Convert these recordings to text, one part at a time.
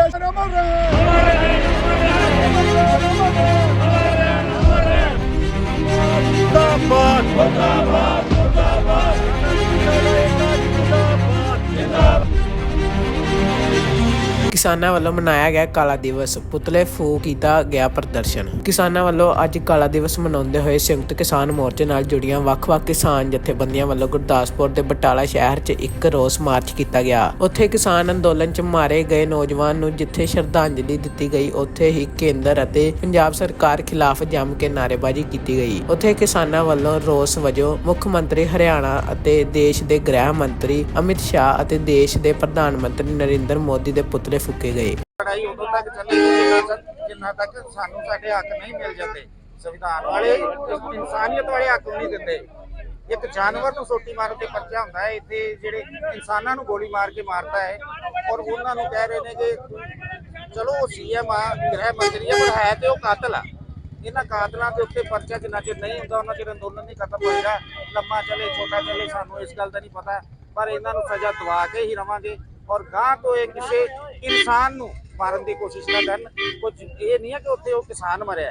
ਦੇਸ਼ ਅਮਰ ਰਹੇ ਅਮਰ ਰਹੇ ਮੁਰਦਾਬਾਦ ਮੁਰਦਾਬਾਦ ਕਿਸਾਨਾਂ ਵੱਲੋਂ ਮਨਾਇਆ ਗਿਆ ਕਾਲਾ ਦਿਵਸ, ਪੁਤਲੇ ਫੂਕ ਕੀਤਾ ਗਿਆ ਪ੍ਰਦਰਸ਼ਨ। ਕਿਸਾਨਾਂ ਵੱਲੋਂ ਅੱਜ ਕਾਲਾ ਦਿਵਸ ਮਨਾਉਂਦੇ ਹੋਏ ਸੰਯੁਕਤ ਕਿਸਾਨ ਮੋਰਚੇ ਨਾਲ ਜੁੜੀਆਂ ਵੱਖ-ਵੱਖ ਕਿਸਾਨ ਜਥੇਬੰਦੀਆਂ ਵੱਲੋਂ ਗੁਰਦਾਸਪੁਰ ਦੇ ਬਟਾਲਾ ਸ਼ਹਿਰ 'ਚ ਇੱਕ ਰੋਸ ਮਾਰਚ ਕੀਤਾ ਗਿਆ। ਉੱਥੇ ਕਿਸਾਨ ਅੰਦੋਲਨ 'ਚ ਮਾਰੇ ਗਏ ਨੌਜਵਾਨ ਨੂੰ ਜਿੱਥੇ ਸ਼ਰਧਾਂਜਲੀ ਦਿੱਤੀ ਗਈ, ਉੱਥੇ ਹੀ ਕੇਂਦਰ ਅਤੇ ਪੰਜਾਬ ਸਰਕਾਰ ਖਿਲਾਫ ਜੰਮ ਕੇ ਨਾਅਰੇਬਾਜ਼ੀ ਕੀਤੀ ਗਈ। ਉੱਥੇ ਕਿਸਾਨਾਂ ਵੱਲੋਂ ਰੋਸ ਵਜੋਂ ਮੁੱਖ ਮੰਤਰੀ ਹਰਿਆਣਾ ਅਤੇ ਦੇਸ਼ ਦੇ ਗ੍ਰਹਿ ਮੰਤਰੀ ਅਮਿਤ ਸ਼ਾਹ ਅਤੇ ਦੇਸ਼ ਦੇ ਪ੍ਰਧਾਨ ਮੰਤਰੀ ਨਰਿੰਦਰ ਮੋਦੀ ਦੇ ਪੁਤਲੇ ਫੂਕੇ ਗਏ। ਲੜਾਈ ਉਦੋਂ ਤੱਕ ਚੱਲੇਗੀ ਜਿੰਨਾ ਤੱਕ ਸਾਨੂੰ ਸਾਡੇ ਹੱਕ ਨਹੀਂ ਮਿਲ ਜਾਂਦੇ। ਸੰਵਿਧਾਨ ਵਾਲੇ ਇਨਸਾਨੀਅਤ ਵਾਲੇ ਹੱਕ ਨਹੀਂ ਦਿੰਦੇ। ਇੱਕ ਜਾਨਵਰ ਨੂੰ ਸੋਟੀ ਮਾਰਨ ਤੇ ਪਰਚਾ ਹੁੰਦਾ ਹੈ, ਇੱਥੇ ਜਿਹੜੇ ਇਨਸਾਨਾਂ ਨੂੰ ਗੋਲੀ ਮਾਰ ਕੇ ਮਾਰਦਾ ਹੈ ਔਰ ਉਹਨਾਂ ਨੂੰ ਕਹਿ ਰਹੇ ਨੇ ਕਿ ਚਲੋ ਉਹ ਸੀਐਮ ਆ, ਗ੍ਰਹਿ ਮੰਤਰੀ ਆ, ਪਰ ਹੈ ਤੇ ਉਹ ਕਾਤਲ ਆ। ਇਹਨਾਂ ਕਾਤਲਾਂ ਦੇ ਉੱਤੇ ਪਰਚਾ ਜਿੰਨਾ ਚਿਰ ਨਹੀਂ ਹੁੰਦਾ, ਉਹਨਾਂ ਚਿਰ ਅੰਦੋਲਨ ਨਹੀਂ ਖਤਮ ਹੋਏਗਾ। ਲੰਮਾ ਚੱਲੇ, ਛੋਟਾ ਚੱਲੇ, ਸਾਨੂੰ ਇਸ ਗੱਲ ਦਾ ਨਹੀਂ ਪਤਾ। ਪਰ ਇਹਨਾਂ ਨੂੰ ਸਜ਼ਾ ਦਵਾ ਕੇ ਹੀ ਰਵਾਂਗੇ। ਔਰ ਗਾਂ ਤੋਂ ਇਹ ਕਿਸੇ ਇਨਸਾਨ ਨੂੰ ਮਾਰਨ ਦੀ ਕੋਸ਼ਿਸ਼ ਨਾ ਕਰਨ। ਕੁਝ ਇਹ ਨਹੀਂ ਹੈ ਕਿ ਉੱਥੇ ਉਹ ਕਿਸਾਨ ਮਰਿਆ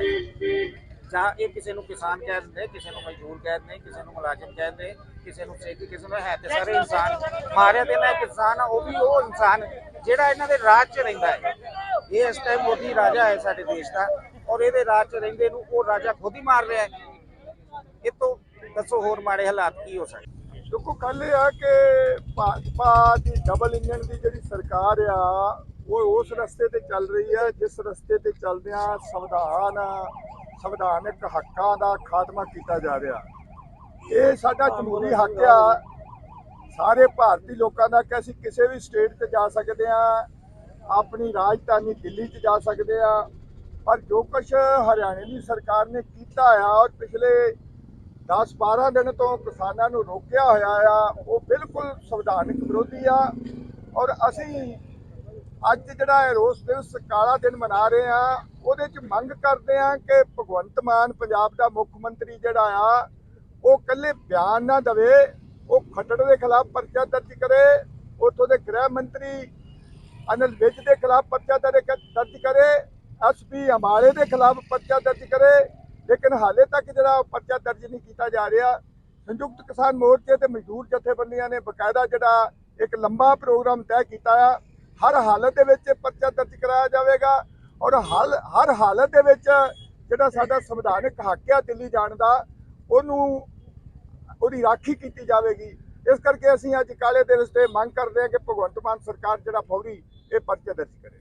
ਜਾਂ ਇਹ ਕਿਸੇ ਨੂੰ ਕਿਸਾਨ ਕਹਿ ਦਿੰਦੇ, ਕਿਸੇ ਨੂੰ ਮਜ਼ਦੂਰ ਕਹਿ ਦਿੰਦੇ, ਕਿਸੇ ਨੂੰ ਮੁਲਾਜ਼ਮ ਕਹਿ ਦਿੰਦੇ, ਕਿਸੇ ਨੂੰ ਸੇਠੀ ਕਿਸੇ ਨੂੰ ਹੈ ਤੇ ਸਾਰੇ ਇਨਸਾਨ ਮਾਰਿਆ ਤੇ ਨਾ ਕਿਸਾਨ ਆ ਉਹ ਵੀ ਉਹ ਇਨਸਾਨ ਜਿਹੜਾ ਇਹਨਾਂ ਦੇ ਰਾਜ 'ਚ ਰਹਿੰਦਾ ਹੈ। ਇਹ ਇਸ ਟਾਈਮ ਮੋਦੀ ਰਾਜਾ ਹੈ ਸਾਡੇ ਦੇਸ਼ ਦਾ ਔਰ ਇਹਦੇ ਰਾਜ 'ਚ ਰਹਿੰਦੇ ਨੂੰ ਉਹ ਰਾਜਾ ਖੁਦ ਹੀ ਮਾਰ ਰਿਹਾ ਹੈ। ਇਹ ਤੋਂ ਦੱਸੋ ਹੋਰ ਮਾੜੇ ਹਾਲਾਤ ਕੀ ਹੋ ਸਕਦੇ? ਦੇਖੋ, ਗੱਲ ਇਹ ਆ ਕਿ ਭਾਜਪਾ ਦੀ ਡਬਲ ਇੰਜਨ ਦੀ ਜਿਹੜੀ ਸਰਕਾਰ ਆ, ਉਹ ਉਸ ਰਸਤੇ ਤੇ ਚੱਲ ਰਹੀ ਹੈ ਜਿਸ ਰਸਤੇ ਤੇ ਚੱਲਦਿਆਂ ਸੰਵਿਧਾਨ, ਸੰਵਿਧਾਨਕ ਹੱਕਾਂ ਦਾ ਖਾਤਮਾ ਕੀਤਾ ਜਾ ਰਿਹਾ। ਇਹ ਸਾਡਾ ਜਮਹੂਰੀ ਹੱਕ ਆ। ਸਾਰੇ ਭਾਰਤੀ ਲੋਕਾਂ ਦਾ ਕਿ ਅਸੀਂ ਕਿਸੇ ਵੀ ਸਟੇਟ ਤੇ ਜਾ ਸਕਦੇ ਆ, ਆਪਣੀ ਰਾਜਧਾਨੀ ਦਿੱਲੀ 'ਚ ਜਾ ਸਕਦੇ ਆ, ਪਰ ਜੋ ਕੁਝ ਹਰਿਆਣੇ ਦੀ ਸਰਕਾਰ ਨੇ ਕੀਤਾ ਆ, ਔਰ ਪਿਛਲੇ 10-12 ਦਿਨ ਤੋਂ ਕਿਸਾਨਾਂ ਨੂੰ ਰੋਕਿਆ ਹੋਇਆ ਆ, ਉਹ ਬਿਲਕੁਲ ਸੰਵਿਧਾਨਕ ਵਿਰੋਧੀ ਆ। ਔਰ ਅਸੀਂ ਅੱਜ ਜਿਹੜਾ ਇਹ ਰੋਸ ਦਿਵਸ ਕਾਲਾ ਦਿਨ ਮਨਾ ਰਹੇ ਆ, ਉਹਦੇ ਚ ਮੰਗ ਕਰਦੇ ਆ ਕਿ ਭਗਵੰਤ ਮਾਨ ਪੰਜਾਬ ਦਾ ਮੁੱਖ ਮੰਤਰੀ ਜਿਹੜਾ ਆ, ਉਹ ਕੱਲੇ ਬਿਆਨ ਨਾ ਦਵੇ, ਉਹ ਖੱਟੜ ਦੇ ਖਿਲਾਫ ਪਰਚਾ ਦਰਜ ਕਰੇ, ਉੱਥੋਂ ਦੇ ਗ੍ਰਹਿ ਮੰਤਰੀ ਅਨਿਲ ਵਿਜ ਦੇ ਖਿਲਾਫ ਪਰਚਾ ਦਰਜ ਦਰਜ ਕਰੇ ਐਸਪੀ ਹਮਾਰੇ ਦੇ ਖਿਲਾਫ ਪਰਚਾ ਦਰਜ ਕਰੇ ਲੇਕਿਨ ਹਾਲੇ ਤੱਕ ਜਿਹੜਾ ਉਹ ਪਰਚਾ ਦਰਜ ਨਹੀਂ ਕੀਤਾ ਜਾ ਰਿਹਾ, ਸੰਯੁਕਤ ਕਿਸਾਨ ਮੋਰਚੇ ਤੇ ਮਜ਼ਦੂਰ ਜਥੇਬੰਦੀਆਂ ਨੇ ਬਕਾਇਦਾ ਜਿਹੜਾ ਇੱਕ ਲੰਬਾ ਪ੍ਰੋਗਰਾਮ ਤੈਅ ਕੀਤਾ ਆ। ਹਰ ਹਾਲਤ ਦੇ ਵਿੱਚ ਇਹ ਪਰਚਾ ਦਰਜ ਕਰਾਇਆ ਜਾਵੇਗਾ ਔਰ ਹਲ, ਹਰ ਹਾਲਤ ਦੇ ਵਿੱਚ ਜਿਹੜਾ ਸਾਡਾ ਸੰਵਿਧਾਨਕ ਹੱਕ ਆ ਦਿੱਲੀ ਜਾਣ ਦਾ, ਉਹਨੂੰ, ਉਹਦੀ ਰਾਖੀ ਕੀਤੀ ਜਾਵੇਗੀ। ਇਸ ਕਰਕੇ ਅਸੀਂ ਅੱਜ ਕਾਲੇ ਦਿਵਸ ਤੇ ਮੰਗ ਕਰਦੇ ਹਾਂ ਕਿ ਭਗਵੰਤ ਮਾਨ ਸਰਕਾਰ ਜਿਹੜਾ ਫੌਰੀ ਇਹ ਪਰਚਾ ਦਰਜ ਕਰੇ।